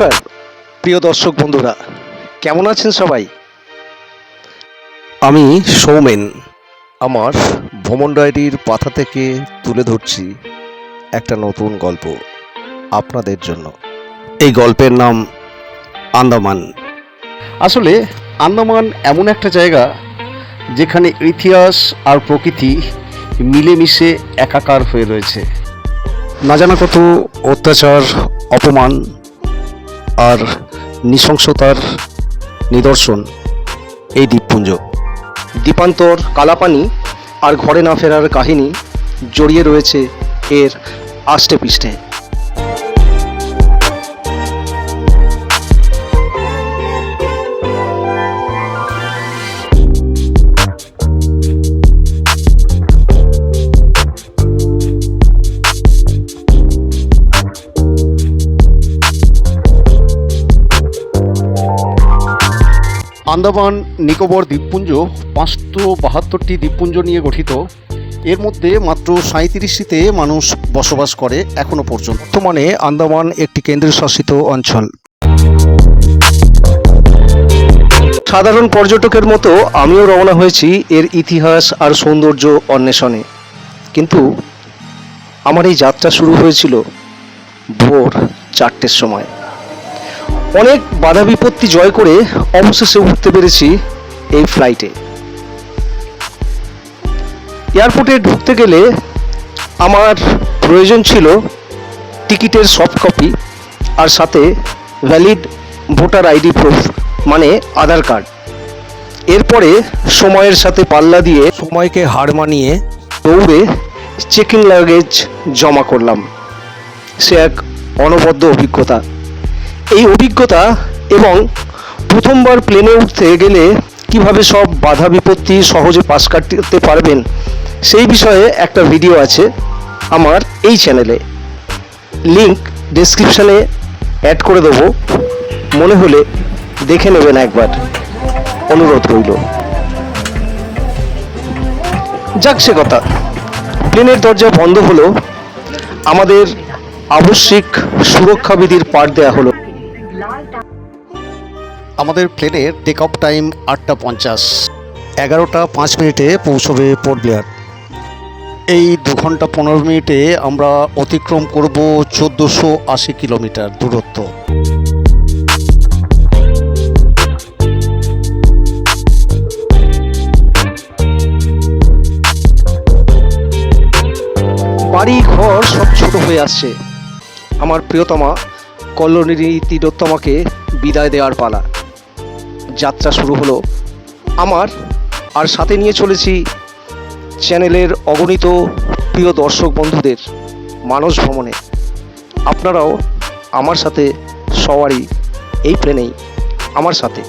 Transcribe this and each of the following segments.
নমস্কার প্রিয় দর্শক বন্ধুরা। কেমন আছেন সবাই? আমি সৌমেন। আমার ভ্রমণ ডায়েরির পাতা থেকে তুলে ধরছি একটা নতুন গল্প আপনাদের জন্য। এই গল্পের নাম আন্দামান। আসলে আন্দামান এমন একটা জায়গা যেখানে ইতিহাস আর প্রকৃতি মিলেমিশে একাকার হয়ে রয়েছে। না জানা কত অত্যাচার অপমান আর নৃশংসতার নিদর্শন এই দ্বীপপুঞ্জ। দ্বীপান্তর, কালাপানি আর ঘরে না ফেরার কাহিনী জড়িয়ে রয়েছে এর আষ্টে পৃষ্ঠে আন্দামান নিকোবর দ্বীপপুঞ্জ, পাঁচশো বাহাত্তরটি দ্বীপপুঞ্জ নিয়ে গঠিত। এর মধ্যে মাত্র সাঁত্রিশটিতে মানুষ বসবাস করে এখনও পর্যন্ত। বর্তমানে আন্দামান একটি কেন্দ্রশাসিত অঞ্চল। সাধারণ পর্যটকের মতো আমিও রওনা হয়েছি এর ইতিহাস আর সৌন্দর্য অন্বেষণে। কিন্তু আমার এই যাত্রা শুরু হয়েছিল ভোর চারটের সময়। অনেক বাধা বিপত্তি জয় করে অবশেষে উঠতে পেরেছি এই ফ্লাইটে এয়ারপোর্টে ঢুকতে গেলে আমার প্রয়োজন ছিল টিকিটের সফট কপি আর সাথে ভ্যালিড ভোটার আইডি প্রুফ মানে আধার কার্ড এরপরে সময়ের সাথে পাল্লা দিয়ে সময়কে হার মানিয়ে দৌড়ে চেকিং লাগেজ জমা করলাম। সে এক অনবদ্য অভিজ্ঞতা। এই অভিজ্ঞতা এবং প্রথমবার প্লেনে উঠতে গেলে কীভাবে সব বাধা বিপত্তি সহজে পাশ কাটতে পারবেন, সেই বিষয়ে একটা ভিডিও আছে আমার এই চ্যানেলে লিংক ডেসক্রিপশানে অ্যাড করে দেবো। মনে হলে দেখে নেবেন একবার। অনুরোধ রইল। যাক সে কথা। প্লেনের দরজা বন্ধ হলো। আমাদের আবশ্যিক সুরক্ষাবিধির পাঠ দেওয়া হলো। আমাদের প্লেনের টেক অফ টাইম আটটা পঞ্চাশ। এগারোটা পাঁচ মিনিটে পৌঁছবে পোর্ট ব্লেয়ার এই দু ঘণ্টা পনেরো মিনিটে আমরা অতিক্রম করব চোদ্দোশো আশি কিলোমিটার দূরত্ব। বাড়ি ঘর সব ছোট হয়ে আসছে। আমার প্রিয়তমা কল্লোনিনী তিলোত্তমাকে বিদায় দেওয়ার পালা। যাত্রা শুরু হলো। আমার আর সাথে নিয়ে চলেছি চ্যানেলের অগণিত প্রিয় দর্শক বন্ধুদের মানস ভ্রমণে। আপনারাও আমার সাথে সবারই এই প্লেনেই, আমার সাথে।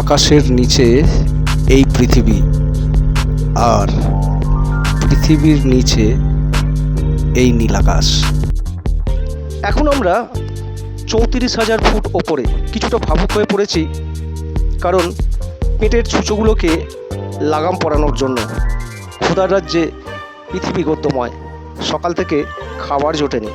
আকাশের নিচে এই পৃথিবী আর পৃথিবীর নিচে এই নীল আকাশ এখন আমরা চৌত্রিশ হাজার ফুট ওপরে কিছুটা ভাবুক হয়ে পড়েছি, কারণ পেটের ছুঁচোগুলোকে লাগাম পরানোর জন্য খোদার রাজ্যে পৃথিবী গদ্যময়। সকাল থেকে খাবার জোটেনি।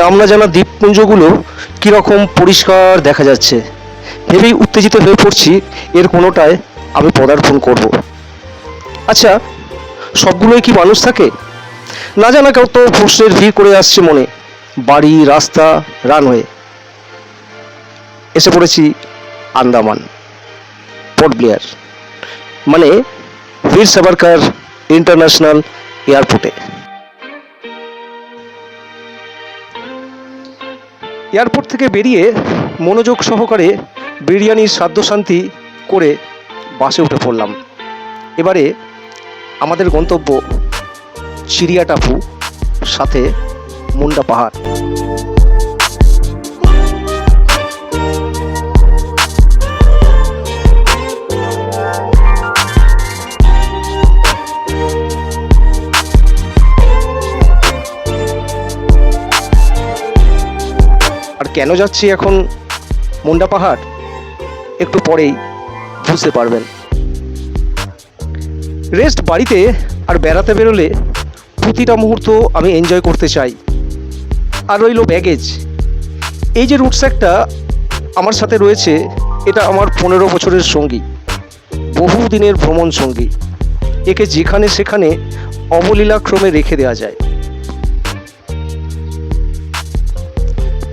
নাম না জানা দ্বীপপুঞ্জগুলো কীরকম পরিষ্কার দেখা যাচ্ছে? ভেবেই উত্তেজিত হয়ে পড়ছি, এর কোনোটায় আমি পদার্পণ করব। আচ্ছা সবগুলোই কি মানুষ থাকে? না জানা কেউ তো প্রশ্নের ভিড় করে আসছে মনে। বাড়ি, রাস্তা, রানওয়ে। এসে পড়েছি আন্দামান, পোর্ট ব্লেয়ার মানে বীর সাভারকার ইন্টারন্যাশনাল এয়ারপোর্টে। এয়ারপোর্ট থেকে বেরিয়ে মনোযোগ সহকারে বিরিয়ানির শান্তি করে বাসে উঠে পড়লাম। এবারে আমাদের গন্তব্য চিড়িয়াটাপু, সাথে মুন্ডা পাহাড়। কেন যাচ্ছি এখন? মুন্ডা পাহাড়? একটু পরেই বুঝতে পারবেন। রেস্ট বাড়িতে আর বেড়াতে বেরোলে প্রতিটা মুহূর্ত আমি এনজয় করতে চাই। আর রইল ব্যাগেজ এই যে রুটস্যাকটা আমার সাথে রয়েছে, এটা আমার পনেরো বছরের সঙ্গী। বহু দিনের ভ্রমণ সঙ্গী। একে যেখানে সেখানে অবলীলাক্রমে রেখে দেওয়া যায়।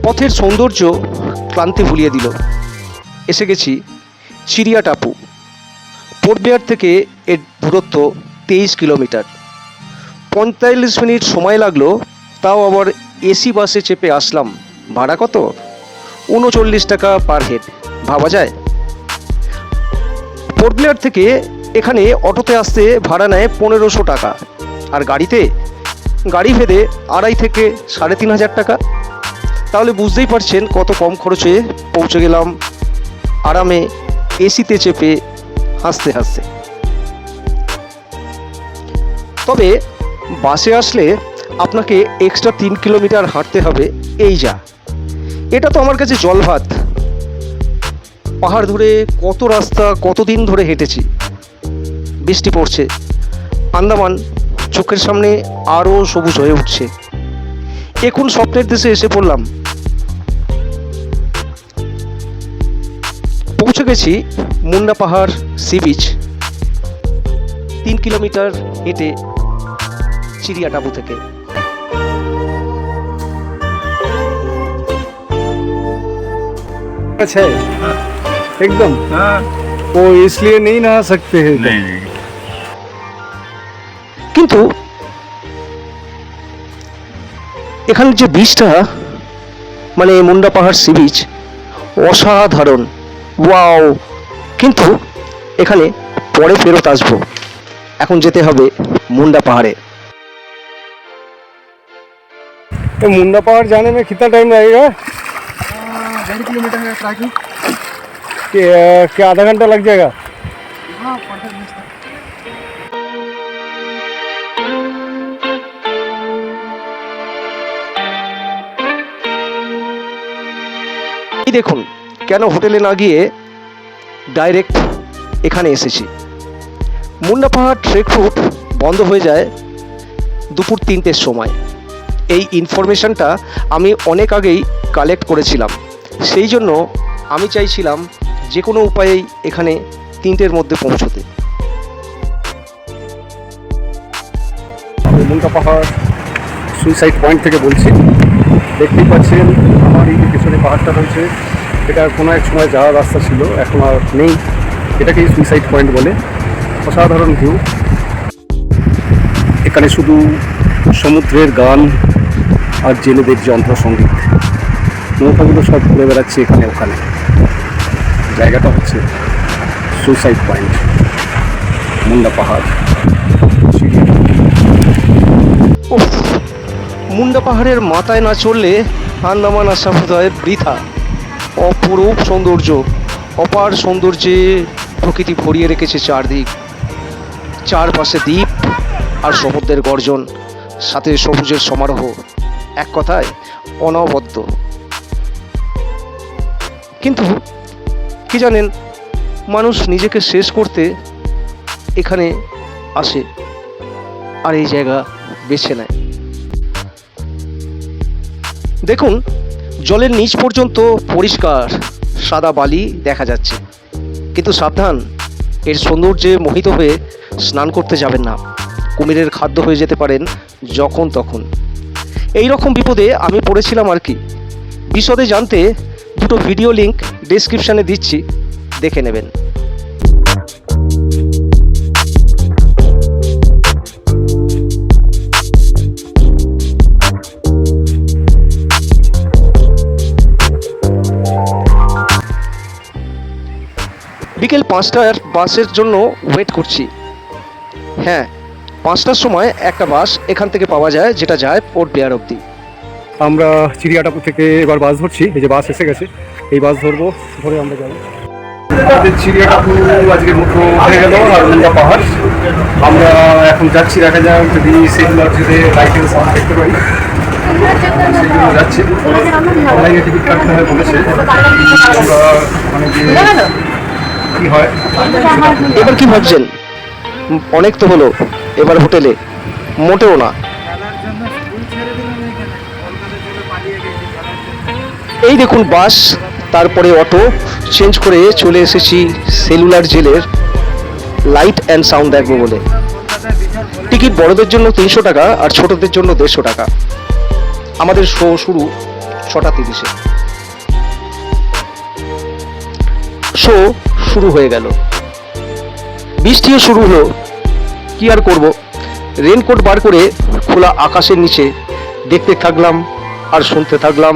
পথের সৌন্দর্য ক্লান্তি ভুলিয়ে দিল। এসে গেছি চিড়িয়া টাপু। পোর্ট ব্লেয়ার থেকে এর দূরত্ব তেইশ কিলোমিটার। পঁয়তাল্লিশ মিনিট সময় লাগল, তাও আবার এসি বাসে চেপে আসলাম। ভাড়া কত? উনচল্লিশ টাকা পার হেড। ভাবা যায়? পোর্ট ব্লেয়ার থেকে এখানে অটোতে আসতে ভাড়া নেয় পনেরোশো টাকা। আর গাড়িতে? গাড়ি ভেদে আড়াই থেকে সাড়ে তিন হাজার টাকা। তাহলে বুঝতেই পারছেন কত কম খরচে পৌঁছে গেলাম। আরামে এসিতে চেপে হাসতে হাসতে। তবে বাসে আসলে আপনাকে এক্সট্রা তিন কিলোমিটার হাঁটতে হবে, এই যা। এটা তো আমার কাছে জল ভাত পাহাড় ধরে কত রাস্তা, কতদিন ধরে হেঁটেছি। বৃষ্টি পড়ছে। আন্দামান চোখের সামনে আরও সবুজ হয়ে উঠছে। এখন স্বপ্নের দেশে এসে পড়লাম। পৌঁছে গেছি মুন্ডা পাহাড় সি বিচ তিন কিলোমিটার হেঁটে চিড়িয়া টাপু থেকে अच्छा है एकदम हाँ वो इसलिए नहीं नहा सकते हैं नहीं नहीं কিন্তু এখানে যে বীজটা মানে মুন্ডা পাহাড় সি বিচ অসাধারণ ওয়াও কিন্তু এখানে পরে ফেরত আসবো এখন যেতে হবে মুন্ডা পাহাড়ে तो मुंडा पहाड़ जाने में कितना टाइम लगेगा डेढ़ किलोमीटर है ट्रैकिंग कि अ, क्या आधा घंटा लग जाएगा हाँ परफेक्ट मिस्टर এই দেখুন কেন হোটেলে না গিয়ে ডাইরেক্ট এখানে এসেছি? মুন্ডা পাহাড় ট্রেক রুট বন্ধ হয়ে যায় দুপুর তিনটের সময়। এই ইনফরমেশনটা আমি অনেক আগেই কালেক্ট করেছিলাম। সেই জন্য আমি চাইছিলাম যে কোনো উপায়েই এখানে তিনটের মধ্যে পৌঁছতে। মুন্ডা পাহাড় সুইসাইড পয়েন্ট থেকে বলছি। দেখতেই পাচ্ছেন আমার এই পেছনে পাহাড়টা রয়েছে এটা কোনো এক সময় যাওয়ার রাস্তা ছিল, এখন আর নেই। এটাকেই সুইসাইড পয়েন্ট বলে। অসাধারণ ভিউ এখানে শুধু সমুদ্রের গান আর জেলেদের যন্ত্রসঙ্গীত নৌকাগুলো সব ঘুরে বেড়াচ্ছে এখানে ওখানে। জায়গাটা হচ্ছে সুইসাইড পয়েন্ট মুন্ডা পাহাড়। মুন্ডা পাহাড়ের মাথায় না চড়লে আন্দামান আসা বোধহয় বৃথা। অপরূপ সৌন্দর্য, অপার সৌন্দর্যে প্রকৃতি ভরিয়ে রেখেছে চারদিক। চারপাশে দ্বীপ আর সমুদ্রের গর্জন, সাথে সবুজের সমারোহ, এক কথায় অনবদ্য। কিন্তু কি জানেন, মানুষ নিজেকে শেষ করতে এখানে আসে আর এই জায়গা বেছে নেয়। দেখুন জলের নিচ পর্যন্ত পরিষ্কার, সাদা বালি দেখা যাচ্ছে। কিন্তু সাবধান, এর সৌন্দর্যে মোহিত হয়ে স্নান করতে যাবেন না। কুমিরের খাদ্য হয়ে যেতে পারেন যখন তখন। এই রকম বিপদে আমি পড়েছিলাম আর কি। বিশদে জানতে দুটো ভিডিও লিংক ডিসক্রিপশানে দিচ্ছি, দেখে নেবেন। বিকেল পাঁচটার বাসের জন্য ওয়েট করছি। হ্যাঁ পাঁচটার সময় একটা বাস এখান থেকে পাওয়া যায়, যেটা যায় পোর্ট ব্লেয়ার অবধি। আমরা চিড়িয়াটাপুর থেকে এবার বাস ধরছি, এই যে বাস এসে গেছে। এই বাস ধরবো, ধরে আমরা যাব। আজকের মতো হয়ে পাহাড়। আমরা এখন যাচ্ছি, দেখা যায় যদি দেখতে কি হয়? এবার কি ভাবছেন? অনেক তো হলো, এবার হোটেলে, মোটেও না। এই দেখুন বাস, তারপরে অটো, চেঞ্জ করে চলে এসেছি সেলুলার জেলের লাইট অ্যান্ড সাউন্ড দেখব বলে টিকিট বড়দের জন্য তিনশো টাকা আর ছোটদের জন্য দেড়শো টাকা। আমাদের শো শুরু ছটা তিরিশে। শো শুরু হয়ে গেল। বৃষ্টিও শুরু হলো। কি আর করব? রেনকোট বার করে খোলা আকাশের নিচে দেখতে থাকলাম আর শুনতে থাকলাম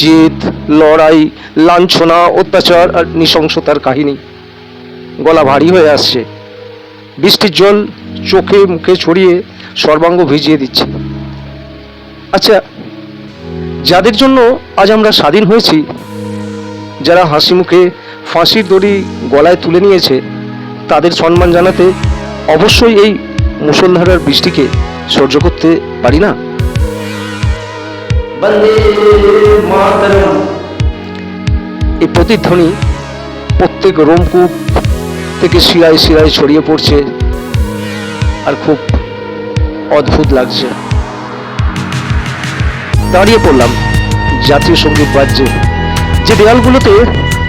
জেদ, লড়াই, লাঞ্ছনা, অত্যাচার আর নৃশংসতার কাহিনী। গলা ভারী হয়ে আসছে। বৃষ্টির জল চোখে মুখে ছড়িয়ে সর্বাঙ্গ ভিজিয়ে দিচ্ছে। আচ্ছা যাদের জন্য আজ আমরা স্বাধীন হয়েছি, যারা হাসি মুখে ফাঁসির দড়ি গলায় তুলে নিয়েছে তাদের সম্মান জানাতে অবশ্যই এই মুষলধারার বৃষ্টিকে সহ্য করতে পারি না। এই প্রতিধ্বনি প্রত্যেক রোমকূপ থেকে শিরায় শিরায় ছড়িয়ে পড়ছে আর খুব অদ্ভুত লাগছে। দাঁড়িয়ে পড়লাম জাতীয় সংগীত বাজছে। যে দেয়ালগুলোতে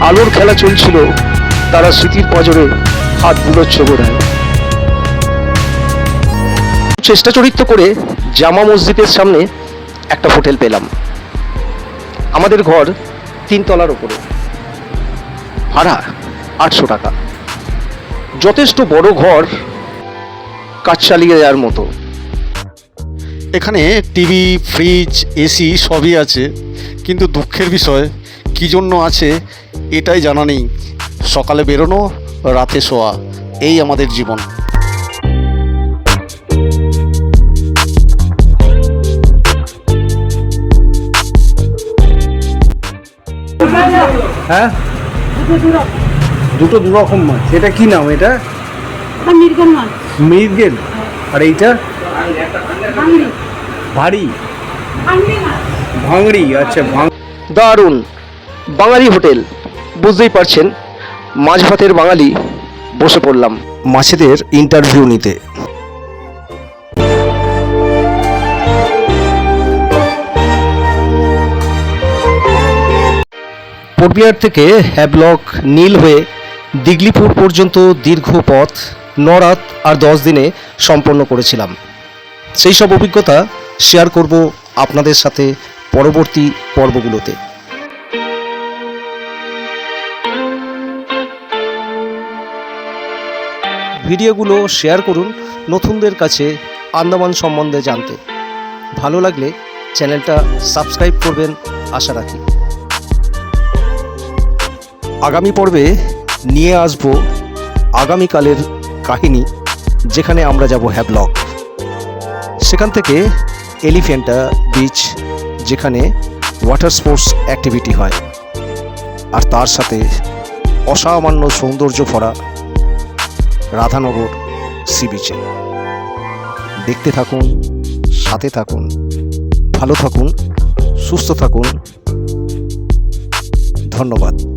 আলোর খেলা চলছিল। তারা স্মৃতির পজরে হাত বুলোচ্ছে বোধ হয় চেষ্টা চরিত্র করে জামা মসজিদের সামনে একটা হোটেল পেলাম। আমাদের ঘর তিনতলার ওপরে ভাড়া আটশো টাকা। যথেষ্ট বড় ঘর কাজ চালিয়ে দেওয়ার মতো। এখানে টিভি, ফ্রিজ, এসি সবই আছে। কিন্তু দুঃখের বিষয়, কী জন্য আছে এটাই জানা নেই। সকালে বেরোনো রাতে শোয়া এই আমাদের জীবন। হ্যাঁ? দুটো দু রকম মাছ। এটা কি নাম এটা? মৃগেল মাছ। মৃগেল? আর এইটা? ভারী। ভাঙড়ি আচ্ছা দারুণ। বাঙালি হোটেল। বুঝতেই পারছেন মাছ ভাতের বাঙালি বসে পড়লাম। মাছেদের ইন্টারভিউ নিতে। পূর্বিয়ার থেকে হ্যাবলক নীল হয়ে দিগলিপুর পর্যন্ত দীর্ঘ পথ নরাত আর দশ দিনে সম্পন্ন করেছিলাম। সেই সব অভিজ্ঞতা শেয়ার করব আপনাদের সাথে পরবর্তী পর্বগুলোতে। ভিডিওগুলো শেয়ার করুন নতুনদের কাছে আন্দামান সম্বন্ধে জানতে। ভালো লাগলে চ্যানেলটা সাবস্ক্রাইব করবেন, আশা রাখি। আগামী পর্বে নিয়ে আসব আগামীকালের কাহিনী, যেখানে আমরা যাব হ্যাবলক। সেখান থেকে এলিফেন্টা বিচ, যেখানে ওয়াটার স্পোর্টস অ্যাক্টিভিটি হয়। আর তার সাথে অসামান্য সৌন্দর্য ভরা রাধানগর সি বিচে। দেখতে থাকুন সাথে থাকুন ভালো থাকুন সুস্থ থাকুন। ধন্যবাদ।